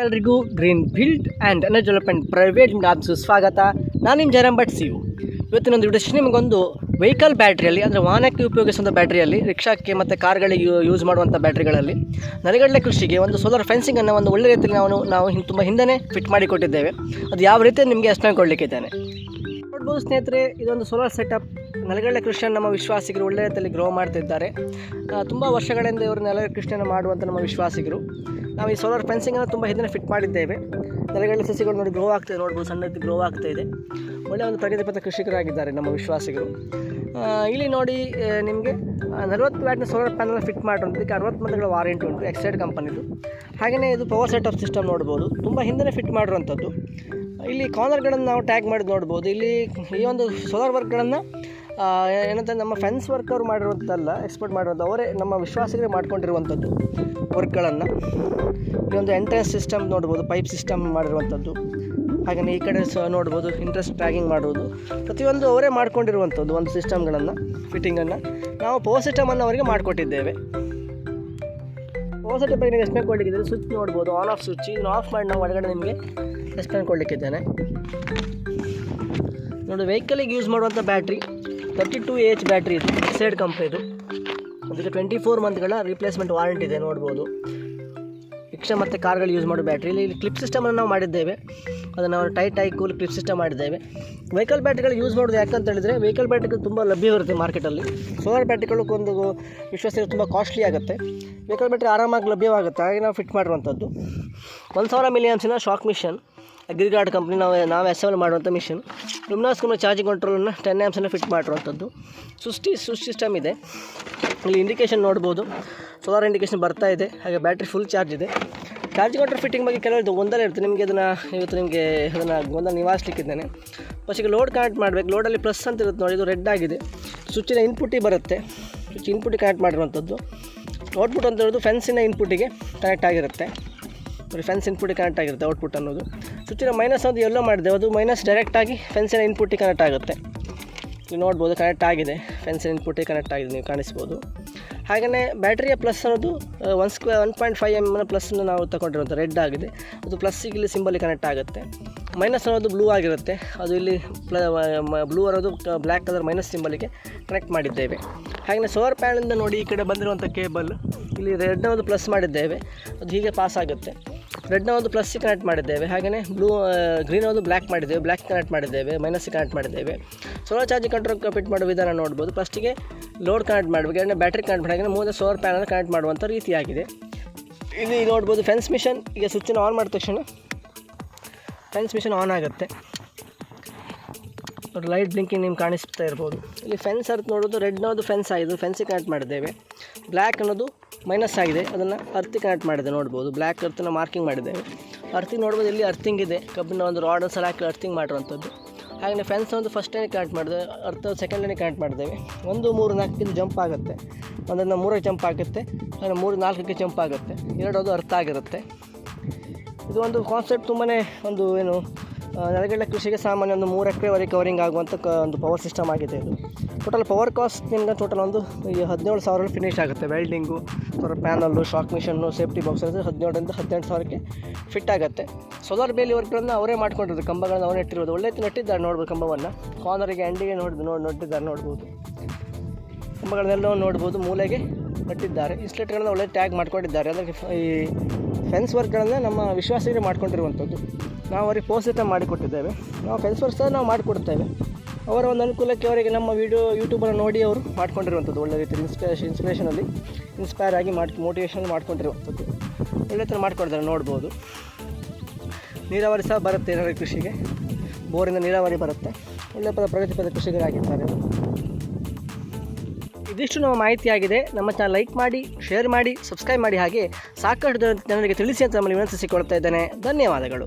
ಎಲ್ರಿಗೂ green field and energy development private limited ಸ್ವಾಗತ. ನಾನು ನಿಮ್ಮ ಜಯರಾಮ್ ಭಟ್ ಸಿ ಇವತ್ತಿನೊಂದು ವಿಡಿಯೋ ನಿಮಗೊಂದು ವೆಹಿಕಲ್ ಬ್ಯಾಟ್ರಿಯಲ್ಲಿ, ಅಂದರೆ ವಾಹನಕ್ಕೆ ಉಪಯೋಗಿಸುವಂಥ ಬ್ಯಾಟ್ರಿಯಲ್ಲಿ, ರಿಕ್ಷಾಕ್ಕೆ ಮತ್ತು ಕಾರ್ಗಳಿಗೆ ಯೂಸ್ ಮಾಡುವಂಥ ಬ್ಯಾಟ್ರಿಗಳಲ್ಲಿ ನರಗಡಲೆ ಕೃಷಿಗೆ ಒಂದು ಸೋಲಾರ್ ಫೆನ್ಸಿಂಗನ್ನು ಒಂದು ಒಳ್ಳೆ ರೀತಿಯಲ್ಲಿ ನಾವು ನಾವು ತುಂಬ ಹಿಂದೆ ಫಿಟ್ ಮಾಡಿ ಕೊಟ್ಟಿದ್ದೇವೆ ಅದು ಯಾವ ರೀತಿ ನಿಮಗೆ ಎಕ್ಸ್ಪ್ಲೈನ್ ಕೊಡಲಿಕ್ಕಿದ್ದೇನೆ ನೋಡ್ಬೋದು ಸ್ನೇಹಿತರೆ, ಇದೊಂದು ಸೋಲಾರ್ ಸೆಟಪ್ ನೆಲಗಡಲೆ ಕೃಷಿಯನ್ನು ನಮ್ಮ ವಿಶ್ವಾಸಿಗರು ಒಳ್ಳೆಯ ರೀತಿಯಲ್ಲಿ ಗ್ರೋ ಮಾಡ್ತಿದ್ದಾರೆ. ತುಂಬ ವರ್ಷಗಳಿಂದ ಇವರು ನೆಲಗಡಲೆ ಕೃಷಿಯನ್ನು ಮಾಡುವಂಥ ನಮ್ಮ ವಿಶ್ವಾಸಿಗರು. ನಾವು ಈ ಸೋಲಾರ್ ಫೆನ್ಸಿಂಗನ್ನು ತುಂಬ ಹಿಂದೆ ಫಿಟ್ ಮಾಡಿದ್ದೇವೆ. ನೆಲಗಡಲೆ ಸಸಿಗಳು ನೋಡಿ ಗ್ರೋ ಆಗ್ತಿದೆ, ನೋಡ್ಬೋದು ಸಣ್ಣ ಗ್ರೋ ಆಗ್ತಾ ಇದೆ. ಒಳ್ಳೆಯ ಒಂದು ಪ್ರಗತಿಪಥ ಕೃಷಿಕರಾಗಿದ್ದಾರೆ ನಮ್ಮ ವಿಶ್ವಾಸಿಗಳು. ಇಲ್ಲಿ ನೋಡಿ ನಿಮಗೆ ನಲವತ್ತು ವ್ಯಾಟ್ನ ಸೋಲಾರ್ ಪ್ಯಾನಲ್ ಫಿಟ್ ಮಾಡಿರೋದಕ್ಕೆ ಅರವತ್ತು ಮಂದಿಗಳ ವಾರಂಟಿ ಉಂಟು ಎಕ್ಸೈಡ್ ಕಂಪನಿದು ಹಾಗೆಯೇ ಇದು ಪವರ್ ಸೆಟಪ್ ಸಿಸ್ಟಮ್ ನೋಡ್ಬೋದು. ತುಂಬ ಹಿಂದೆ ಫಿಟ್ ಮಾಡಿರುವಂಥದ್ದು. ಇಲ್ಲಿ ಕಾರ್ನರ್ಗಳನ್ನು ನಾವು ಟ್ಯಾಗ್ ಮಾಡಿ ನೋಡ್ಬೋದು. ಇಲ್ಲಿ ಈ ಒಂದು ಸೋಲಾರ್ ವರ್ಕ್ಗಳನ್ನು ಏನಂತ ನಮ್ಮ ಫೆನ್ಸ್ ವರ್ಕ್ ಅವರು ಮಾಡಿರುವಂಥದ್ದಲ್ಲ ಎಕ್ಸ್ಪೋರ್ಟ್ ಮಾಡಿರುವಂಥ ಅವರೇ ನಮ್ಮ ವಿಶ್ವಾಸಿಗರೇ ಮಾಡ್ಕೊಂಡಿರುವಂಥದ್ದು. ವರ್ಕ್ಗಳನ್ನು. ಇಲ್ಲಿ ಒಂದು ಎಂಟ್ರೆನ್ಸ್ ಸಿಸ್ಟಮ್ ನೋಡ್ಬೋದು ಪೈಪ್ ಸಿಸ್ಟಮ್ ಮಾಡಿರುವಂಥದ್ದು. ಹಾಗೆಯೇ ಈ ಕಡೆ ಸಹ ನೋಡ್ಬೋದು ಇಂಟ್ರೆಸ್ಟ್ ಪ್ಯಾಕಿಂಗ್ ಮಾಡುವುದು. ಪ್ರತಿಯೊಂದು ಅವರೇ ಮಾಡಿಕೊಂಡಿರುವಂಥದ್ದು ಒಂದು ಸಿಸ್ಟಮ್ಗಳನ್ನು ಫಿಟ್ಟಿಂಗನ್ನು ನಾವು ಪವರ್ ಸಿಸ್ಟಮನ್ನು ಅವರಿಗೆ ಮಾಡಿಕೊಟ್ಟಿದ್ದೇವೆ ಪವರ್ ಸಿಸ್ಟಮ್ ಬಗ್ಗೆ ನೀವು ಎಕ್ಸ್ಪ್ಲೇನ್ ಕೊಡಲಿಕ್ಕಿದೆ ಸ್ವಿಚ್ ನೋಡ್ಬೋದು ಆನ್ ಆಫ್ ಸ್ವಿಚ್ ಇದನ್ನು ಆಫ್ ಮಾಡಿ ನಾವು ಒಳಗಡೆ ನಿಮಗೆ ಎಕ್ಸ್ಪ್ಲೇನ್ ಕೊಡಲಿಕ್ಕಿದ್ದೇನೆ ನೋಡಿ ವೆಹಿಕಲಿಗೆ ಯೂಸ್ ಮಾಡುವಂಥ battery thirty two H battery ಇದು ಸೈಡ್ ಕಂಪ್ನಿದು ಅದಕ್ಕೆ ಟ್ವೆಂಟಿ ಫೋರ್ ಮಂತ್ಗಳ ರಿಪ್ಲೇಸ್ಮೆಂಟ್ ವಾರಂಟಿ ಇದೆ, ನೋಡ್ಬೋದು. ರಿಕ್ಷಾ ಮತ್ತು ಕಾರ್ಗಳು ಯೂಸ್ ಮಾಡೋ ಬ್ಯಾಟ್ರಿ ಇಲ್ಲಿ ಕ್ಲಿಪ್ ಸಿಸ್ಟಮನ್ನು ನಾವು ಮಾಡಿದ್ದೇವೆ. ಅದನ್ನು ನಾವು ಟೈಟ್ ಆಗಿ ಕೂಲ್ ಕ್ಲಿಪ್ ಸಿಸ್ಟಮ್ ಮಾಡಿದ್ದೇವೆ. ವೆಹಿಕಲ್ ಬ್ಯಾಟ್ರಿಗಳು ಯೂಸ್ ಮಾಡೋದು ಯಾಕಂತ ಹೇಳಿದರೆ ವೆಹಿಕಲ್ ಬ್ಯಾಟ್ರಿಗಳು ತುಂಬ ಲಭ್ಯವಿರುತ್ತೆ ಮಾರ್ಕೆಟಲ್ಲಿ ಸೋಲಾರ್ ಬ್ಯಾಟ್ರಿಗಳು ಒಂದು ವಿಶ್ವಾಸ ತುಂಬ ಕಾಸ್ಟ್ಲಿ ಆಗುತ್ತೆ. ವೆಹಿಕಲ್ ಬ್ಯಾಟ್ರಿ ಆರಾಮಾಗಿ ಲಭ್ಯವಾಗುತ್ತೆ. ಹಾಗೆ ನಾವು ಫಿಟ್ ಮಾಡುವಂಥದ್ದು ಒಂದು ಸಾವಿರ ಮಿಲಿಯನ್ಸಿನ ಶಾಕ್ ಮಿಷನ್ ಅಗ್ರಿಗಾರ್ಡ್ ಕಂಪ್ನಿ ನಾವು ನಾವು ಅಸೆಂಬಲ್ ಮಾಡುವಂಥ ಮಿಷನ್ ಲುಮ್ನಾಸ್ಕೊಂಡು ಚಾರ್ಜಿಂಗ್ ಕಂಟ್ರೋಲನ್ನು ಟೆನ್ ಆ್ಯಮ್ಸನ್ನು ಫಿಟ್ ಮಾಡಿರುವಂಥದ್ದು ಸುಸ್ಟಿ ಸುಸ್ ಸಿಸ್ಟಮ್ ಇದೆ. ಇಲ್ಲಿ ಇಂಡಿಕೇಷನ್ ನೋಡ್ಬೋದು. ಸೋಲಾರ್ ಇಂಡಿಕೇಷನ್ ಬರ್ತಾ ಇದೆ. ಹಾಗೆ ಬ್ಯಾಟ್ರಿ ಫುಲ್ ಚಾರ್ಜ್ ಇದೆ. ಚಾರ್ಜ್ ಕೌಂಟರ್ ಫಿಟ್ಟಿಂಗ್ ಬಗ್ಗೆ ಕೆಲವೊಂದು ಗೊಂದಲ ಇರುತ್ತೆ ನಿಮಗೆ ಅದನ್ನು ಇವತ್ತು ನಿಮಗೆ ಅದನ್ನು ಗೊಂದಲ ನಿವಾರಿಸಲಿಕ್ಕಿದ್ದೇನೆ. ಫಸ್ಟಿಗೆ ಲೋಡ್ ಕನೆಕ್ಟ್ ಮಾಡಬೇಕು. ಲೋಡಲ್ಲಿ ಪ್ಲಸ್ ಅಂತ ಇರುತ್ತೆ ನೋಡಿ, ಇದು ರೆಡ್ ಆಗಿದೆ. ಸ್ವಿಚ್ಚಿನ ಇನ್ಪುಟ್ಟಿಗೆ ಬರುತ್ತೆ. ಸ್ವಿಚ್ ಇನ್ಪುಟ್ಟಿಗೆ ಕನೆಕ್ಟ್ ಮಾಡಿರುವಂಥದ್ದು. ಔಟ್ಪುಟ್ ಅಂತ ಹೇಳೋದು ಫೆನ್ಸಿನ ಇನ್ಪುಟ್ಟಿಗೆ ಕನೆಕ್ಟ್ ಆಗಿರುತ್ತೆ. ನೋಡಿ ಫೆನ್ಸ್ ಇನ್ಪುಟ್ಟಿಗೆ ಕನೆಕ್ಟ್ ಆಗಿರುತ್ತೆ ಔಟ್ಪುಟ್ ಅನ್ನೋದು. ಸ್ವಿಚ್ಚಿನ ಮೈನಸ್ ಅದು ಎಲ್ಲೋ ಮಾಡಿದೆ ಅದು ಮೈನಸ್ ಡೈರೆಕ್ಟಾಗಿ ಫೆನ್ಸಿನ ಇನ್ಪುಟ್ಟಿಗೆ ಕನೆಕ್ಟ್ ಆಗುತ್ತೆ. ನೀವು ನೋಡ್ಬೋದು ಕನೆಕ್ಟ್ ಆಗಿದೆ. ಫೆನ್ಸಿನ ಇನ್ಪುಟ್ಟಿಗೆ ಕನೆಕ್ಟ್ ಆಗಿದೆ, ನೀವು ಕಾಣಿಸ್ಬೋದು. ಹಾಗೆಯೇ ಬ್ಯಾಟ್ರಿಯ ಪ್ಲಸ್ ಅನ್ನೋದು one square one point five M ಪ್ಲಸ್ನ ನಾವು ತಗೊಂಡಿರುವಂಥ ರೆಡ್ ಆಗಿದೆ. ಅದು ಪ್ಲಸ್ಸಿಗೆ ಇಲ್ಲಿ ಸಿಂಬಲ್ಲಿ ಕನೆಕ್ಟ್ ಆಗುತ್ತೆ. ಮೈನಸ್ ಅನ್ನೋದು ಬ್ಲೂ ಆಗಿರುತ್ತೆ. ಅದು ಇಲ್ಲಿ ಪ್ಲ ಬ್ಲೂ ಅನ್ನೋದು ಬ್ಲ್ಯಾಕ್ ಕಲರ್ ಮೈನಸ್ ಸಿಂಬಲಿಗೆ ಕನೆಕ್ಟ್ ಮಾಡಿದ್ದೇವೆ. ಹಾಗೆಯೇ ಸೋಲಾರ್ ಪ್ಯಾನಿಂದ ನೋಡಿ ಈ ಕಡೆ ಬಂದಿರುವಂಥ ಕೇಬಲ್ ಇಲ್ಲಿ ರೆಡ್ ಒಂದು ಪ್ಲಸ್ ಮಾಡಿದ್ದೇವೆ. ಅದು ಹೀಗೆ ಪಾಸ್ ಆಗುತ್ತೆ. ರೆಡ್ನ ಒಂದು ಪ್ಲಸ್ಸಿಗೆ ಕನೆಕ್ಟ್ ಮಾಡಿದ್ದೇವೆ. ಹಾಗೆಯೇ ಬ್ಲೂ ಗ್ರೀನ್ ಒಂದು ಬ್ಲ್ಯಾಕ್ ಮಾಡಿದ್ದೇವೆ. ಬ್ಲ್ಯಾಕ್ ಕನೆಕ್ಟ್ ಮಾಡಿದ್ದೇವೆ. ಮೈನಸ್ಸಿಗೆ ಕನೆಕ್ಟ್ ಮಾಡಿದ್ದೇವೆ. ಸೋಲಾರ್ ಚಾರ್ಜ್ ಕಂಟ್ರೋಲ್ ಫಿಟ್ ಮಾಡುವ ವಿಧಾನ ನೋಡ್ಬೋದು. ಫಸ್ಟಿಗೆ ಲೋಡ್ ಕನೆಕ್ಟ್ ಮಾಡಬೇಕು. ಎರಡನೇ ಬ್ಯಾಟ್ರಿ ಕನೆಕ್ಟ್ ಮಾಡಿ ಹಾಗೆ ಮೂರನೇ ಸೋಲಾರ್ ಪ್ಯಾನಲ್ ಕನೆಕ್ಟ್ ಮಾಡುವಂಥ ರೀತಿಯಾಗಿದೆ ಇಲ್ಲಿ ನೋಡ್ಬೋದು ಫೆನ್ಸ್ ಮಿಷನ್ ಈಗ ಸ್ವಿಚ್ಚನ್ನು ಆನ್ ಮಾಡಿದ ತಕ್ಷಣ ಫೆನ್ಸ್ ಮಿಷನ್ ಆನ್ ಆಗುತ್ತೆ. ನೋಡಿ ಲೈಟ್ ಬ್ಲಿಂಕಿಂಗ್ ನಿಮ್ಗೆ ಕಾಣಿಸ್ತಾ ಇರ್ಬೋದು. ಇಲ್ಲಿ ಫೆನ್ಸ್ ಅರ್ತ್ ನೋಡೋದು ರೆಡ್ನದು ಫೆನ್ಸ್ ಆಗಿದೆ ಫೆನ್ಸಿಗೆ ಕನೆಕ್ಟ್ ಮಾಡಿದ್ದೇವೆ. ಬ್ಲ್ಯಾಕ್ ಅನ್ನೋದು ಮೈನಸ್ ಆಗಿದೆ, ಅದನ್ನು ಅರ್ತಿಗೆ ಕನೆಕ್ಟ್ ಮಾಡಿದೆ, ನೋಡ್ಬೋದು. ಬ್ಲ್ಯಾಕ್ ಅರ್ಥನ ಮಾರ್ಕಿಂಗ್ ಮಾಡಿದ್ದೇವೆ. ಅರ್ತಿಂಗ್ ನೋಡ್ಬೋದು ಇಲ್ಲಿ ಅರ್ತಿಂಗ್ ಇದೆ, ಕಬ್ಬಿನ ಒಂದು ರಾಡ್ ಸಲ ಹಾಕಿ ಅರ್ತಿಂಗ್ ಮಾಡಿರುವಂಥದ್ದು. ಹಾಗೆ ಫೆನ್ಸ್ ಒಂದು ಫಸ್ಟ್ ಲೈನಿಗೆ ಕನೆಕ್ಟ್ ಮಾಡಿದೆ ಅರ್ಥ ಸೆಕೆಂಡ್ ಲೈನಿಗೆ ಕನೆಕ್ಟ್ ಮಾಡಿದ್ದೇವೆ. ಒಂದು, ಮೂರು ನಾಲ್ಕಕ್ಕೆ ಜಂಪ್ ಆಗುತ್ತೆ. ಒಂದನ್ನು ಮೂರಕ್ಕೆ ಜಂಪ್ ಆಗುತ್ತೆ ಅದನ್ನು ಮೂರು, ನಾಲ್ಕಕ್ಕೆ ಜಂಪ್ ಆಗುತ್ತೆ. ಎರಡು ಅದು ಅರ್ಥ ಆಗಿರುತ್ತೆ. ಇದು ಒಂದು ಕಾನ್ಸೆಪ್ಟ್ ತುಂಬಾ ಒಂದು ಏನು ನೆಲಗಡಲೆ ಕೃಷಿಗೆ ಸಾಮಾನ್ಯ ಒಂದು ಮೂರು ಎಕರೆವರೆಗೆ ಕವರಿಂಗ್ ಆಗುವಂಥ ಕ ಒಂದು ಪವರ್ ಸಿಸ್ಟಮ್ ಆಗಿದೆ ಇದು. ಟೋಟಲ್ ಪವರ್ ಕಾಸ್ಟ್ ಟೋಟಲ್ ಒಂದು ಹದಿನೇಳು ಸಾವಿರ ಫಿನಿಶ್ ಆಗುತ್ತೆ. ವೆಲ್ಡಿಂಗು ಅವರ panel shock machine safety box ಅಂದರೆ ಹದಿನೇಳರಿಂದ ಹದಿನೆಂಟು ಸಾವಿರಕ್ಕೆ ಫಿಟ್ ಆಗುತ್ತೆ. ಸೋಲಾರ್ ಬೇಲಿ ವರ್ಕ್ಗಳನ್ನು ಅವರೇ ಮಾಡ್ಕೊಂಡಿರೋದು. ಕಂಬಗಳನ್ನು ಅವರೇ ಇಟ್ಟಿರೋದು. ಒಳ್ಳೆ ನೆಟ್ಟಿದ್ದಾರೆ ನೋಡ್ಬೋದು ಕಂಬವನ್ನು. ಕಾರ್ನರಿಗೆ ಅಂಡಿಗೆ ನೋಡ್ಬೋದು ನೋಡಿ ನೆಟ್ಟಿದ್ದಾರೆ ನೋಡ್ಬೋದು. ಕಂಬಗಳನ್ನೆಲ್ಲ ನೋಡ್ಬೋದು. ಮೂಲೆಗೆ ಕಟ್ಟಿದ್ದಾರೆ. ಇನ್ಸ್ಲೇಟ್ಗಳನ್ನ ಒಳ್ಳೆ ಟ್ಯಾಗ್ ಮಾಡ್ಕೊಂಡಿದ್ದಾರೆ. ಅಂದರೆ ಈ ಫೆನ್ಸ್ ವರ್ಕ್ಗಳನ್ನು ನಮ್ಮ ವಿಶ್ವಾಸಿಗೆ ಮಾಡ್ಕೊಂಡಿರುವಂಥದ್ದು. ನಾವು ಅವ್ರಿಗೆ ಪೋಸ್ಟ್ ಮಾಡಿಕೊಟ್ಟಿದ್ದೇವೆ. ನಾವು ಫೆನ್ಸ್ ವರ್ಕ್ ಸಹ ನಾವು ಮಾಡಿಕೊಡ್ತೇವೆ. ಅವರ ಒಂದು ಅನುಕೂಲಕ್ಕೆ ಅವರಿಗೆ ನಮ್ಮ ವೀಡಿಯೋ ಯೂಟ್ಯೂಬನ್ನು ನೋಡಿ ಅವರು ಮಾಡ್ಕೊಂಡಿರುವಂಥದ್ದು. ಒಳ್ಳೆ ರೀತಿ ಇನ್ಸ್ಪಿರೇಷನ್ ಇನ್ಸ್ಪಿರೇಷನಲ್ಲಿ ಇನ್ಸ್ಪೈರ್ ಆಗಿ ಮಾಡಿ ಮೋಟಿವೇಶನ್ ಮಾಡ್ಕೊಂಡಿರುವಂಥದ್ದು. ಒಳ್ಳೆ ಥರ ಮಾಡ್ಕೊಡ್ತಾರೆ, ನೋಡ್ಬೋದು. ನೀರಾವರಿ ಸಹ ಬರುತ್ತೆ ಏನಾದರೂ ಕೃಷಿಗೆ. ಬೋರಿಂದ ನೀರಾವರಿ ಬರುತ್ತೆ. ಒಳ್ಳೆ ಪದ ಪ್ರಗತಿಪದ ಕೃಷಿಗರಾಗಿದ್ದಾರೆ ಇದಿಷ್ಟು ನಮ್ಮ ಮಾಹಿತಿಯಾಗಿದೆ ನಮ್ಮ ಚಾನಲ್ ಲೈಕ್ ಮಾಡಿ ಶೇರ್ ಮಾಡಿ ಸಬ್ಸ್ಕ್ರೈಬ್ ಮಾಡಿ ಹಾಗೆ ಸಾಕಷ್ಟು ಜನರಿಗೆ ತಿಳಿಸಿ ಅಂತ ನಮ್ಮಲ್ಲಿ ವಿನಂತಿಸಿಕೊಳ್ತಾ ಇದ್ದೇನೆ. ಧನ್ಯವಾದಗಳು.